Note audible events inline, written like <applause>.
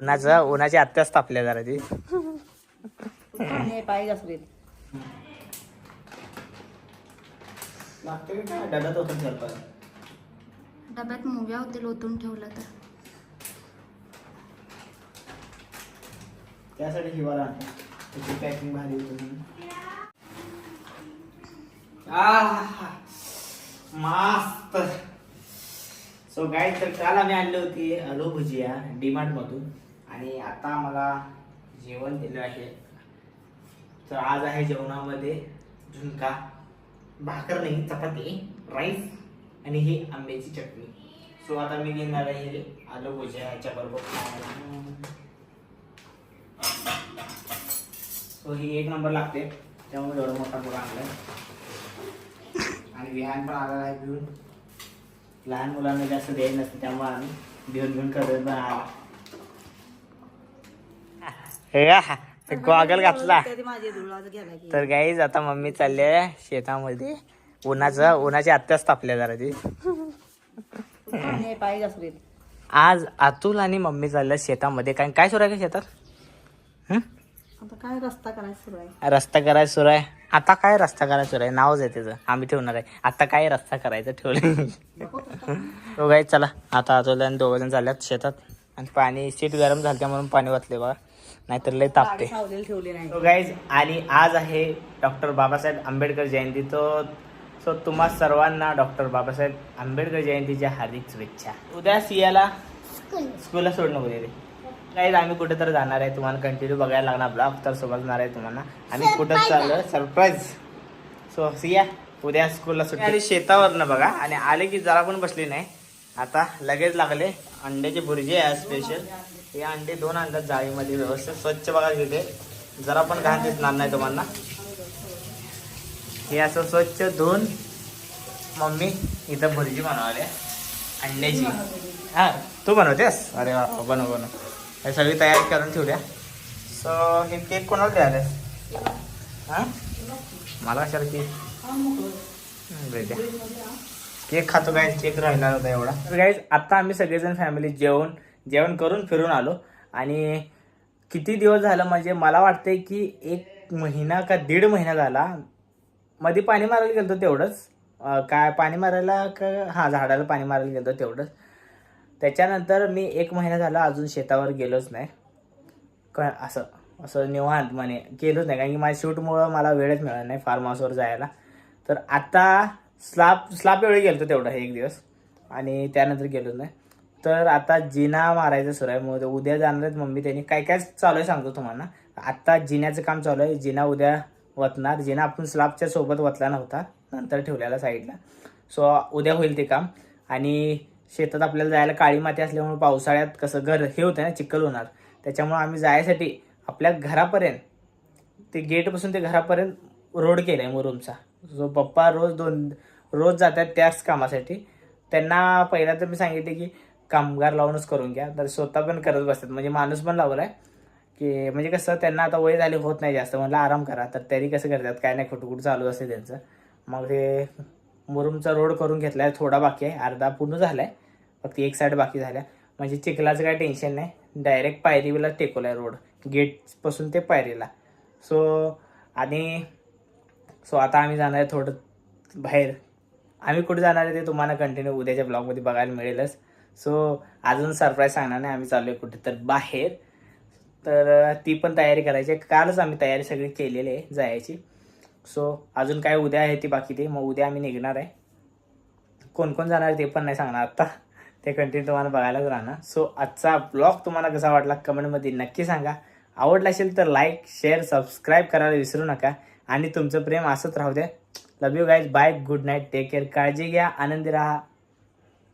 उन्हाचं उन्हाची आत्याच तापल्या जरा ती. पाय घसरेल. डब्यात होतं सरपण डब्यात मुव्या होतील ओतून ठेवलं तर. त्यासाठी हिवाळा त्याची पॅकिंग भारी होती आह, मस्त. सो गाय तर काल आम्ही आणली होती आलू भुजिया डीमार्ट मधून. आणि आता मला जेवण दिलं आहे. तर आज आहे जेवणामध्ये झुणका भाकर नाही चपाती राईस आणि ही आंब्याची चटणी. सो आता मी घेणार आहे आलं भुजिया याच्या बरोबर सो ही एक नंबर लागते. त्यामुळे एवढा मोठा पुरा आणलाय. आणि विहान पण आलेला आहे भिवून लहान मुलांना जास्त द्यायला नसते त्यामुळे आम्ही भिवून भिवून करत पण आला. गॉगल घातला. तरी गाईज आता मम्मी चालली शेतामध्ये. उन्हाचं उन्हाची आत्याच तापल्या जरा ती. आज अतुल आणि मम्मी चालल्या शेतामध्ये. काय काय सुरू आहे का शेतात? हं? आता काय रस्ता करायचा सुरू आहे? रस्ता करायचा सुरू आहे. आता काय रस्ता करायचा सुरू आहे? नावच आहे त्याचं. आम्ही ठेवणार आहे. आता काय रस्ता करायचं ठेवलं? तो गाई चला. आता अतुल आणि दोघं जण चालल्यात शेतात. आणि पाणी सीट गरम झालं म्हणून पाणी वाचले बघा. नाहीतर लय तापते. सावलेली ठेवली नाही. सो गाईज आणि आज आहे डॉक्टर बाबासाहेब आंबेडकर जयंती. तो सो तुम्हा सर्वांना डॉक्टर बाबासाहेब आंबेडकर जयंतीच्या हार्दिक शुभेच्छा. उद्या सियाला स्कूलला सोड नको रे. गाईज आम्ही कुठे तर जाणार आहे. तुम्हाला कंटिन्यू बघायला लागणार. ब्लॉग तर समजणार आहे तुम्हाला. आम्ही कुठं चाललो सरप्राईज सो सिया उद्या स्कूलला सुट्टी. आणि शेतावरनं बघा. आणि आले की जरा पण बसली नाही. आता लगेच लागले. अंड्याची भुर्जी आहे स्पेशल हे अंडे दोन अंड्यात जाळीमध्ये व्यवस्थित स्वच्छ बघा तिथे. जरा पण घाण दिसणार नाही तुम्हाला. हे असं स्वच्छ धुवून मम्मी इथं भुर्जी बनवाले. अंड्याची. हा तू बनवतेस? अरे वा बनव बनव. हे सगळी तयारी करून ठेवल्या सो हे केक कोणाला द्यायला? हा? मला कशाला केक? केक खातो काय केक राहिला होता एवढा. तर गाईज आता आम्ही सगळेजण फॅमिली जेवून जेवण करून फिरून आलो. आणि किती दिवस झालं म्हणजे मला वाटतंय की एक महिना का दीड महिना झाला. मध्ये पाणी मारायला गेलो तेवढंच. काय पाणी मारायला का हां झाडाला पाणी मारायला गेलो तेवढंच. त्याच्यानंतर मी एक महिना झाला अजून शेतावर गेलोच नाही. क असं असं निवांत म्हणे गेलोच नाही. कारण की माझ्या शूटमुळं मला वेळच मिळाला नाही फार्म हाऊसवर जायला. तर आता स्लाप स्लाप वेळी गेलो तेवढं एक दिवस. आणि त्यानंतर गेलोच नाही. तर आता जिना मारायचं सुरू आहे. मग उद्या जाणार आहेत मम्मी त्यांनी काय काय चालू आहे सांगतो तुम्हाला. आत्ता जिन्याचं काम चालू आहे. जिना उद्या वतणार. जिना आपण स्लाबच्या सोबत वतला नव्हता. नंतर ठेवलेला साईडला. सो उद्या होईल ते काम. आणि शेतात आपल्याला जायला काळी माती असल्यामुळे पावसाळ्यात कसं घर हे होतं ना चिखल होणार. त्याच्यामुळं आम्ही जायसाठी आपल्या घरापर्यंत ते गेटपासून ते घरापर्यंत रोड केला आहे मुरुमचा जो पप्पा रोज दोन रोज जातात त्याच कामासाठी. त्यांना पहिला तर मी सांगितले की कामगार लावूनच करून घ्या. तर स्वतः पण करत बसतात. म्हणजे माणूस पण लावला आहे की म्हणजे कसं त्यांना आता वय झाली होत नाही जास्त. म्हणलं आराम करा. तर तरी कसं करतात? काय नाही खुटकुट चालू असते त्यांचं. मग ते मुरुमचा रोड करून घेतला आहे थोडा बाकी आहे. अर्धा पूर्ण झाला आहे फक्त एक साईड बाकी झाल्या. म्हणजे चिखलाचं काय टेन्शन नाही. डायरेक्ट पायरीला टेकवला आहे रोड गेटपासून ते पायरीला. सो आणि सो आता आम्ही जाणार आहे थोडं बाहेर. आम्ही कुठे जाणार आहे ते तुम्हाला कंटिन्यू उद्याच्या ब्लॉगमध्ये बघायला मिळेलच. सो अजून सरप्राईज सांगणार नाही आम्ही चाललो आहे कुठे तर बाहेर तर ती पण तयारी करायची आहे. कालच आम्ही तयारी सगळी केलेली आहे जायची. सो अजून काय उद्या आहे ती बाकी ते. मग उद्या आम्ही निघणार आहे. कोण कोण जाणार आहे ते पण नाही सांगणार आत्ता <laughs> ते कंटिन्यू तुम्हाला बघायलाच राहणार. सो आजचा ब्लॉग तुम्हाला कसा वाटला कमेंटमध्ये नक्की सांगा. आवडला असेल तर लाईक शेअर सबस्क्राईब करायला विसरू नका. आणि तुमचं प्रेम असंच राहू द्या. Love you guys bye good night take care काळजी घ्या. आनंदी राहा.